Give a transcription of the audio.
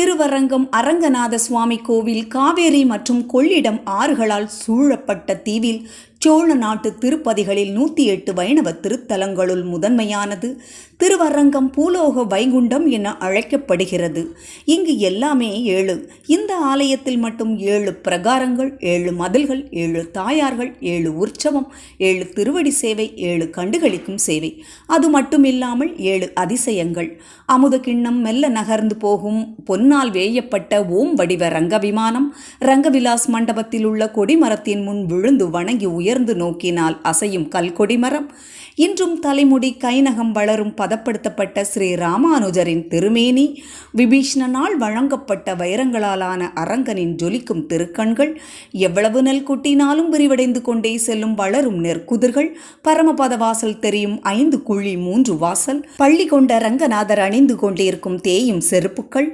திருவரங்கம் அரங்கநாத சுவாமி கோவில் காவேரி மற்றும் கொள்ளிடம் ஆறுகளால் சூழப்பட்ட தீவில் சோழ நாட்டு திருப்பதிகளில் நூற்றி எட்டு வைணவ திருத்தலங்களுள் முதன்மையானது. திருவரங்கம் பூலோக வைகுண்டம் என அழைக்கப்படுகிறது. இங்கு எல்லாமே ஏழு. இந்த ஆலயத்தில் மட்டும் ஏழு பிரகாரங்கள் ஏழு மதில்கள் ஏழு தாயார்கள் ஏழு உற்சவம் ஏழு திருவடி சேவை ஏழு கண்டுகளிக்கும் சேவை. அது மட்டுமில்லாமல் ஏழு அதிசயங்கள். அமுத கிண்ணம் மெல்ல நகர்ந்து போகும் பொன்னால் வேயப்பட்ட ஓம் வடிவ ரங்க விமானம் ரங்கவிலாஸ் மண்டபத்தில் உள்ள கொடிமரத்தின் முன் விழுந்து வணங்கி உயர்ந்து நோக்கினால் அசையும் கல்கொடி மரம். இன்றும் தலைமுடி கைநகம் வளரும் பதப்படுத்தப்பட்ட ஸ்ரீ ராமானுஜரின் திருமேனி. விபீஷ்ணனால் வழங்கப்பட்ட வைரங்களாலான அரங்கனின் ஜொலிக்கும் திருக்கண்கள். எவ்வளவு நெல் கொட்டினாலும் விரிவடைந்து கொண்டே செல்லும் வளரும் நெற்குதிர்கள். பரமபத வாசல் தெரியும் ஐந்து குழி மூன்று வாசல். பள்ளி கொண்ட ரங்கநாதர் அணிந்து கொண்டிருக்கும் தேயும் செருப்புக்கள்.